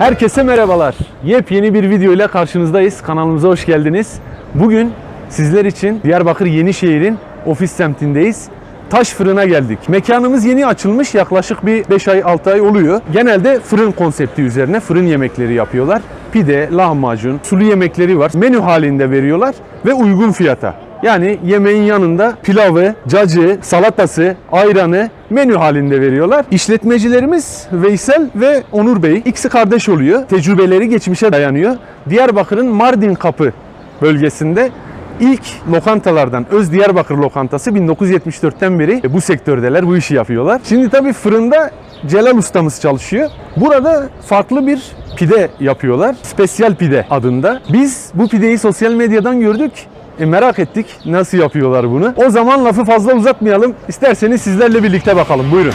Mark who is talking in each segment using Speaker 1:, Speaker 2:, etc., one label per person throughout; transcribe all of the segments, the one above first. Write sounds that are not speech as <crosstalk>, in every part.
Speaker 1: Herkese merhabalar. Yepyeni bir video ile karşınızdayız. Kanalımıza hoş geldiniz. Bugün sizler için Diyarbakır Yenişehir'in ofis semtindeyiz. Taş fırına geldik. Mekanımız yeni açılmış. Yaklaşık bir 5 ay 6 ay oluyor. Genelde fırın konsepti üzerine fırın yemekleri yapıyorlar. Pide, lahmacun, sulu yemekleri var. Menü halinde veriyorlar ve uygun fiyata. Yani yemeğin yanında pilavı, cacığı, salatası, ayranı menü halinde veriyorlar. İşletmecilerimiz Veysel ve Onur Bey ikisi kardeş oluyor. Tecrübeleri geçmişe dayanıyor. Diyarbakır'ın Mardin Kapı bölgesinde ilk lokantalardan Öz Diyarbakır Lokantası 1974'ten beri bu sektördeler, bu işi yapıyorlar. Şimdi tabii fırında Celal ustamız çalışıyor. Burada farklı bir pide yapıyorlar. Spesyal pide adında. Biz bu pideyi sosyal medyadan gördük. E, merak ettik nasıl yapıyorlar bunu. O zaman lafı fazla uzatmayalım. İsterseniz sizlerle birlikte bakalım. Buyurun.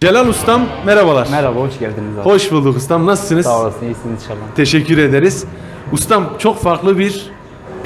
Speaker 1: Celal ustam merhabalar.
Speaker 2: Merhaba, hoş geldiniz abi.
Speaker 1: Hoş bulduk ustam. Nasılsınız?
Speaker 2: Sağ olasın, iyisiniz inşallah.
Speaker 1: Teşekkür ederiz. Ustam çok farklı bir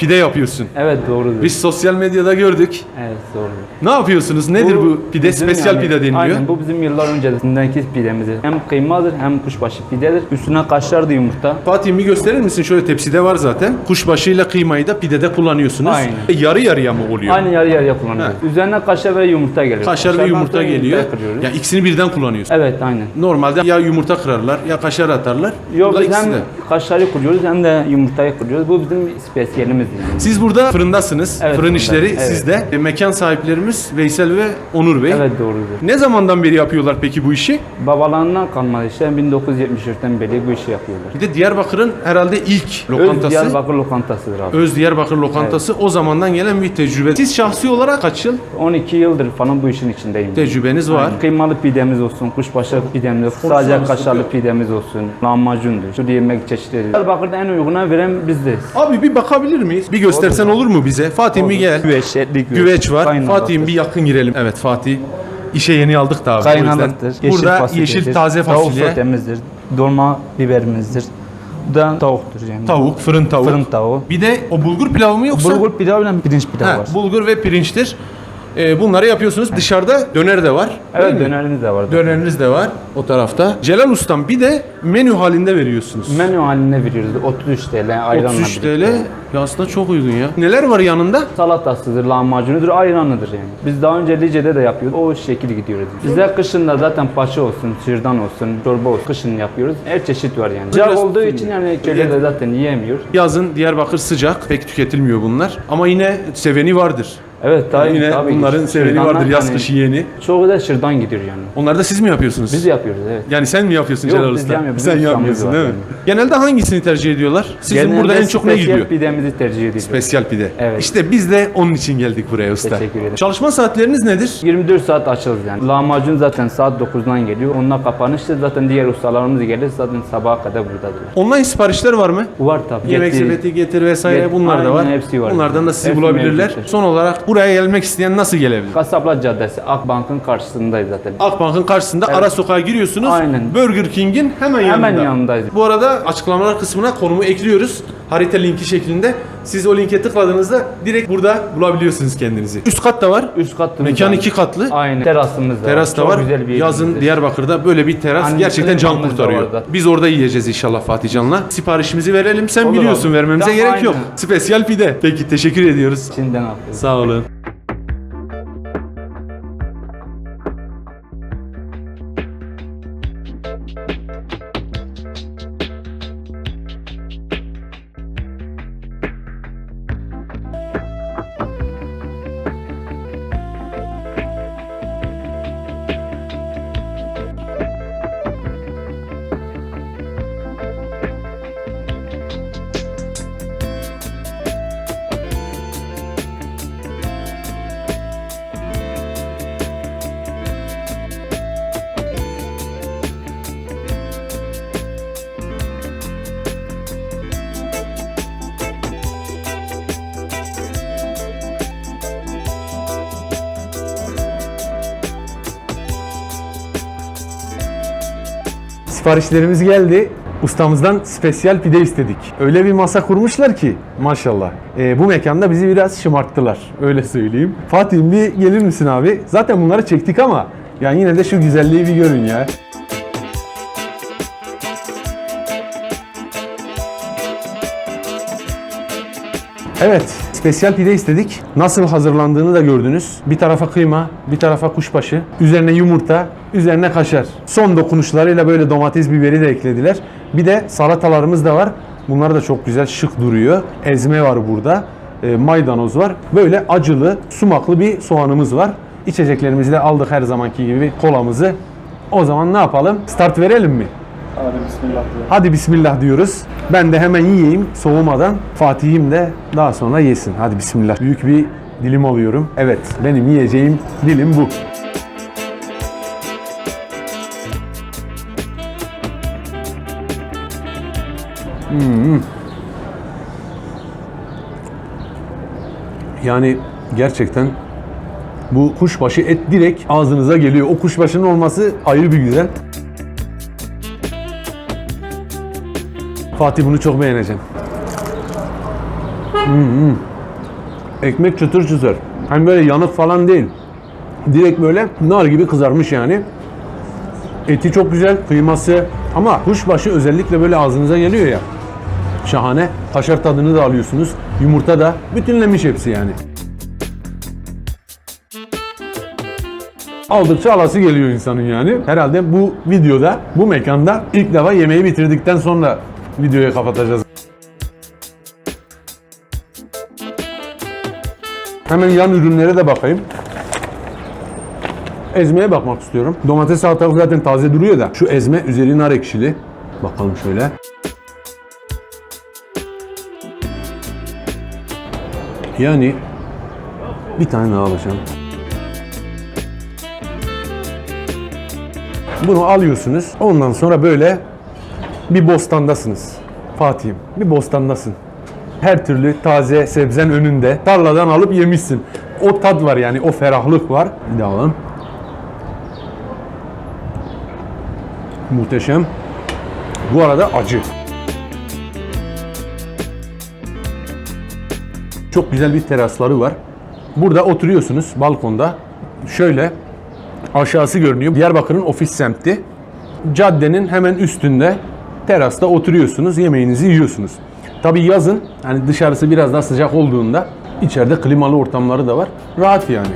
Speaker 1: pide yapıyorsun.
Speaker 2: Evet, doğrudur.
Speaker 1: Biz sosyal medyada gördük.
Speaker 2: Evet, doğrudur.
Speaker 1: Ne yapıyorsunuz? Nedir bu, pide?
Speaker 2: bizim
Speaker 1: Spesyal
Speaker 2: yani-
Speaker 1: pide deniliyor.
Speaker 2: Aynen, bu bizim yıllar öncesindeki pidemiz. Hem kıymadır hem kuşbaşı pidedir. Üstüne kaşar da yumurta.
Speaker 1: Fatih bir gösterir misin? Şöyle tepside var zaten. Kuşbaşıyla kıymayı da pidede kullanıyorsunuz.
Speaker 2: Aynen.
Speaker 1: E, yarı yarıya mı oluyor?
Speaker 2: Aynı yarı yarıya kullanıyoruz. Üzerine kaşar ve yumurta geliyor.
Speaker 1: Kaşar ve
Speaker 2: Kaşardan
Speaker 1: yumurta geliyor.
Speaker 2: kırıyoruz.
Speaker 1: Ya ikisini birden kullanıyorsun.
Speaker 2: Evet, aynen.
Speaker 1: Normalde ya yumurta kırarlar ya kaşar atarlar.
Speaker 2: Yok, biz hem
Speaker 1: de.
Speaker 2: kaşarı kuruyoruz hem de yumurtayı kuruyoruz. Bu bizim spesiyelimiz.
Speaker 1: Siz burada fırındasınız.
Speaker 2: Evet,
Speaker 1: Fırın işleri
Speaker 2: Evet.
Speaker 1: sizde. E, mekan sahiplerimiz Veysel ve Onur Bey.
Speaker 2: Evet, doğrudur.
Speaker 1: Ne zamandan beri yapıyorlar peki bu işi?
Speaker 2: Babalarından kalmadı işte 1974'ten beri bu işi yapıyorlar.
Speaker 1: Bir de Diyarbakır'ın herhalde ilk
Speaker 2: Öz
Speaker 1: lokantası.
Speaker 2: Diyarbakır lokantasıdır abi.
Speaker 1: Öz Diyarbakır lokantası o zamandan gelen bir tecrübe. Siz şahsi olarak kaç yıl
Speaker 2: 12 yıldır falan bu işin içindeyim.
Speaker 1: tecrübeniz var?
Speaker 2: Yani kıymalı pidemiz olsun, kuşbaşı pidemiz olsun, sadece kaşarlı pidemiz olsun, lahmacundur. Şu yemek çeşitleri. Diyarbakır'da en uyguna veren bizdeyiz.
Speaker 1: Abi bir bakabilir miyiz? Bir göstersen olur mu bize? Fatih bir gel.
Speaker 2: Güveç, etli güveç.
Speaker 1: Güveç var. Fatih'im bir yakın girelim. Evet Fatih. İşe yeni aldık da abi. o yüzden. Burada yeşil taze
Speaker 2: Tavuk
Speaker 1: fasulye,
Speaker 2: sotemizdir. Dolma biberimizdir. Bu da tavuktur yani.
Speaker 1: tavuk, fırın tavuk.
Speaker 2: Fırın tavuğu.
Speaker 1: Bir de o bulgur pilavı mı yoksa?
Speaker 2: Bulgur pilavı ile pirinç pilavı
Speaker 1: Ha,
Speaker 2: var.
Speaker 1: bulgur ve pirinçtir. Ee, bunları yapıyorsunuz. Dışarıda döner de var.
Speaker 2: Evet
Speaker 1: değil mi?
Speaker 2: dönerimiz de var.
Speaker 1: Döneriniz de var o tarafta. Celal Ustam bir de menü halinde veriyorsunuz.
Speaker 2: Menü haline veriyoruz. 33 TL ayranla
Speaker 1: 33 TL.
Speaker 2: birlikte.
Speaker 1: Ya aslında çok uygun ya. Neler var yanında?
Speaker 2: Salatasıdır, lahmacunudur, ayranıdır yani. Biz daha önce Lice'de de yapıyorduk. O şekil gidiyoruz. Bize kışında zaten paça olsun, sirdan olsun, çorba olsun. Kışın yapıyoruz. Her çeşit var yani. Sıcak olduğu için yani köle de zaten yiyemiyor.
Speaker 1: Yazın Diyarbakır sıcak. Pek tüketilmiyor bunlar. Ama yine seveni vardır.
Speaker 2: Evet tabii.
Speaker 1: yine
Speaker 2: tabii.
Speaker 1: bunların seveni
Speaker 2: Şırdanlar
Speaker 1: vardır. Yaz
Speaker 2: hani
Speaker 1: kışı yeni.
Speaker 2: Çoğu da şırdan gidiyor yani.
Speaker 1: Onları da siz mi yapıyorsunuz?
Speaker 2: Biz yapıyoruz evet.
Speaker 1: Yani sen mi yapıyorsun
Speaker 2: Yok,
Speaker 1: Celal
Speaker 2: biz
Speaker 1: Usta?
Speaker 2: yapmıyoruz.
Speaker 1: Sen
Speaker 2: Bizim
Speaker 1: yapmıyorsun
Speaker 2: ustamız
Speaker 1: değil
Speaker 2: var
Speaker 1: mi? Genelde hangisini tercih ediyorlar? Sizin
Speaker 2: Genelde
Speaker 1: burada en çok ne
Speaker 2: spesiyel
Speaker 1: gidiyor?
Speaker 2: pidemizi tercih ediyoruz.
Speaker 1: Spesyal pide.
Speaker 2: Evet.
Speaker 1: İşte biz de onun için geldik buraya usta.
Speaker 2: Teşekkür ederim.
Speaker 1: Çalışma saatleriniz nedir?
Speaker 2: 24 saat açığız yani. Lahmacun zaten saat 9'dan geliyor. Onunla kapanışta zaten diğer ustalarımız gelir zaten sabaha kadar buradadır.
Speaker 1: Online siparişler var mı?
Speaker 2: Var tabii.
Speaker 1: Yemek
Speaker 2: Getir-
Speaker 1: sepeti getir vesaire
Speaker 2: Get-
Speaker 1: bunlar da var.
Speaker 2: Aynen, hepsi var.
Speaker 1: Bunlardan da sizi
Speaker 2: Hepsi
Speaker 1: bulabilirler.
Speaker 2: mevcuttur.
Speaker 1: Son olarak buraya gelmek isteyen nasıl gelebilir?
Speaker 2: Kasaplar Caddesi, Akbank'ın karşısındayız zaten.
Speaker 1: Akbank'ın karşısında ara sokağa giriyorsunuz.
Speaker 2: Aynen.
Speaker 1: Burger King'in hemen yanında.
Speaker 2: Hemen yanındayız.
Speaker 1: Bu arada açıklamalar kısmına konumu ekliyoruz. Harita linki şeklinde. Siz o linke tıkladığınızda direkt burada bulabiliyorsunuz kendinizi. Üst kat da var.
Speaker 2: Üst kattımız
Speaker 1: Mekan
Speaker 2: var.
Speaker 1: iki katlı.
Speaker 2: Aynen. Terasımız da
Speaker 1: Teras da
Speaker 2: Çok
Speaker 1: var.
Speaker 2: güzel bir
Speaker 1: Yazın
Speaker 2: yerimizdir.
Speaker 1: Diyarbakır'da böyle bir teras
Speaker 2: Hani
Speaker 1: gerçekten can
Speaker 2: da
Speaker 1: kurtarıyor. Biz orada yiyeceğiz inşallah Fatihcan'la. Siparişimizi verelim. Sen
Speaker 2: Olur
Speaker 1: biliyorsun
Speaker 2: abi.
Speaker 1: vermemize
Speaker 2: Tamam,
Speaker 1: gerek
Speaker 2: aynen.
Speaker 1: yok. Spesyal pide. Peki teşekkür ediyoruz.
Speaker 2: Şimdiden afiyet.
Speaker 1: Sağ olun. Siparişlerimiz geldi. Ustamızdan spesiyel pide istedik. Öyle bir masa kurmuşlar ki maşallah. Ee, bu mekanda bizi biraz şımarttılar. Öyle söyleyeyim. Fatih'im bir gelir misin abi? Zaten bunları çektik ama yani yine de şu güzelliği bir görün ya. Evet, spesiyel pide istedik. Nasıl hazırlandığını da gördünüz. Bir tarafa kıyma, bir tarafa kuşbaşı, üzerine yumurta, üzerine kaşar. Son dokunuşlarıyla böyle domates biberi de eklediler. Bir de salatalarımız da var. Bunlar da çok güzel, şık duruyor. Ezme var burada. e, maydanoz var. Böyle acılı, sumaklı bir soğanımız var. İçeceklerimizi de aldık her zamanki gibi kolamızı. O zaman ne yapalım? Start verelim mi?
Speaker 3: Hadi bismillah diyor.
Speaker 1: Hadi bismillah diyoruz. Ben de hemen yiyeyim soğumadan. Fatih'im de daha sonra yesin. Hadi bismillah. Büyük bir dilim alıyorum. Evet benim yiyeceğim dilim bu. Hmm. Yani gerçekten bu kuşbaşı et direkt ağzınıza geliyor. O kuşbaşının olması ayrı bir güzel. Fatih bunu çok beğeneceğim. Hmm, hmm. Ekmek çıtır çıtır. Hem böyle yanık falan değil. Direkt böyle nar gibi kızarmış yani. Eti çok güzel, kıyması ama kuşbaşı özellikle böyle ağzınıza geliyor ya. Şahane. Kaşar tadını da alıyorsunuz. Yumurta da bütünlemiş hepsi yani. Aldıkça alası geliyor insanın yani. Herhalde bu videoda, bu mekanda ilk defa yemeği bitirdikten sonra videoyu kapatacağız. Hemen yan ürünlere de bakayım. Ezmeye bakmak istiyorum. Domates salatalık zaten taze duruyor da. Şu ezme üzeri nar ekşili. Bakalım şöyle. Yani bir tane daha alacağım. Bunu alıyorsunuz. Ondan sonra böyle bir bostandasınız. Fatih'im bir bostandasın. Her türlü taze sebzen önünde. Tarladan alıp yemişsin. O tat var yani o ferahlık var. Bir daha alalım. Muhteşem. Bu arada acı. Çok güzel bir terasları var. Burada oturuyorsunuz balkonda. Şöyle aşağısı görünüyor. Diyarbakır'ın ofis semti. Caddenin hemen üstünde terasta oturuyorsunuz, yemeğinizi yiyorsunuz. Tabii yazın hani dışarısı biraz daha sıcak olduğunda içeride klimalı ortamları da var. Rahat yani.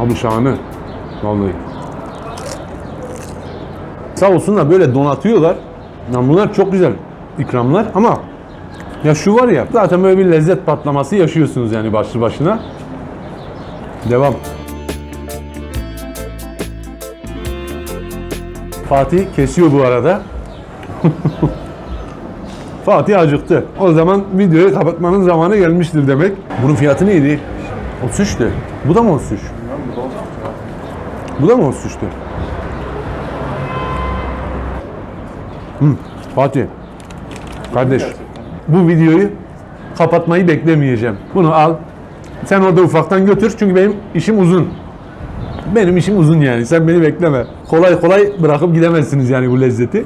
Speaker 1: Abi şahane. Vallahi. Sağ olsunlar böyle donatıyorlar. Ya bunlar çok güzel ikramlar ama ya şu var ya zaten böyle bir lezzet patlaması yaşıyorsunuz yani başlı başına. Devam. Fatih kesiyor bu arada. <laughs> Fatih acıktı. O zaman videoyu kapatmanın zamanı gelmiştir demek. Bunun fiyatı neydi? 33'tü. Bu da mı 33? Bu da mı 33'tü? Hı, Fatih. Kardeş. Bu videoyu kapatmayı beklemeyeceğim. Bunu al. Sen orada ufaktan götür çünkü benim işim uzun. Benim işim uzun yani. Sen beni bekleme. Kolay kolay bırakıp gidemezsiniz yani bu lezzeti.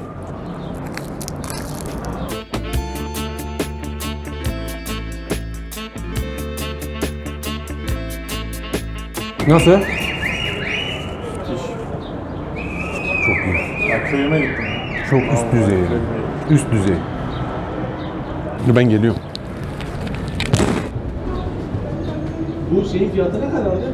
Speaker 1: Nasıl? Çok iyi.
Speaker 3: Ya köyüme gittim.
Speaker 1: Çok üst düzey. yani. Üst düzey. Ben geliyorum. Bu şeyin fiyatı ne kadardı?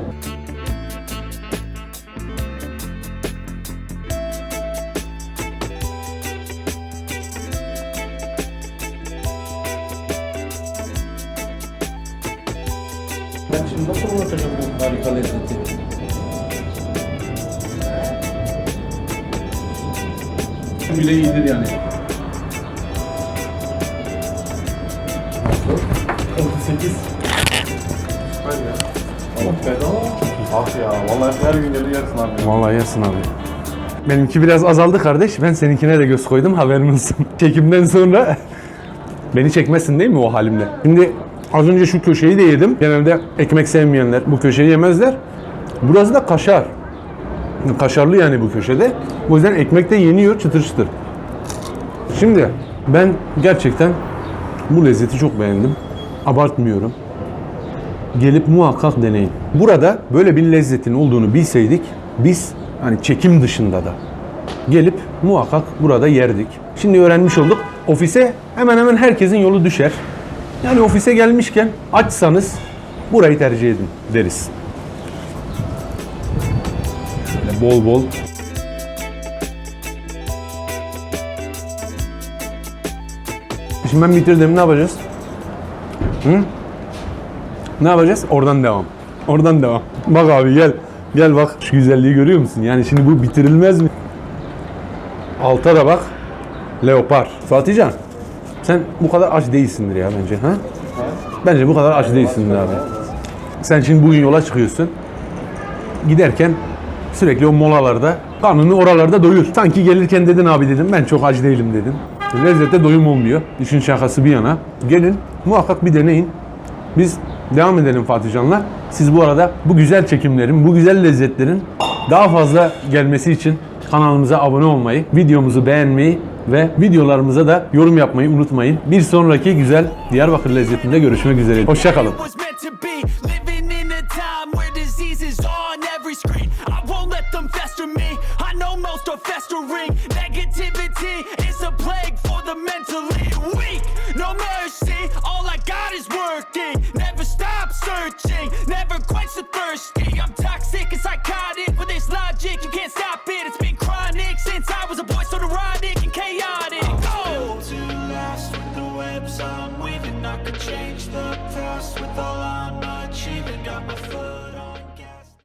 Speaker 1: Ben şimdi nasıl anlatacağım bu harika lezzeti? bile iyidir yani. 38.
Speaker 3: Süper ya. Ama bedava. Ah ya vallahi her gün gelir yersin abi.
Speaker 1: Vallahi yersin abi. Benimki biraz azaldı kardeş. Ben seninkine de göz koydum haberin olsun. <laughs> Çekimden sonra beni çekmezsin değil mi o halimle? Şimdi az önce şu köşeyi de yedim. Genelde ekmek sevmeyenler bu köşeyi yemezler. Burası da kaşar. Kaşarlı yani bu köşede. O yüzden ekmek de yeniyor çıtır çıtır. Şimdi ben gerçekten bu lezzeti çok beğendim. Abartmıyorum. Gelip muhakkak deneyin. Burada böyle bir lezzetin olduğunu bilseydik biz hani çekim dışında da gelip muhakkak burada yerdik. Şimdi öğrenmiş olduk. Ofise hemen hemen herkesin yolu düşer. Yani ofise gelmişken açsanız burayı tercih edin deriz. Şöyle bol bol Şimdi ben bitirdim ne yapacağız? Hı? Ne yapacağız? Oradan devam. Oradan devam. Bak abi gel. Gel bak şu güzelliği görüyor musun? Yani şimdi bu bitirilmez mi? Alta da bak. Leopar. Fatihcan sen bu kadar aç değilsindir ya bence. Ha? Bence bu kadar aç değilsindir abi. Sen şimdi bugün yola çıkıyorsun. Giderken sürekli o molalarda karnını oralarda doyur. Sanki gelirken dedin abi dedim ben çok aç değilim dedim. Lezzette doyum olmuyor. İşin şakası bir yana. Gelin muhakkak bir deneyin. Biz devam edelim Fatihcan'la. Siz bu arada bu güzel çekimlerin, bu güzel lezzetlerin daha fazla gelmesi için kanalımıza abone olmayı, videomuzu beğenmeyi ve videolarımıza da yorum yapmayı unutmayın. Bir sonraki güzel Diyarbakır lezzetinde görüşmek üzere. Hoşçakalın.
Speaker 4: festering negativity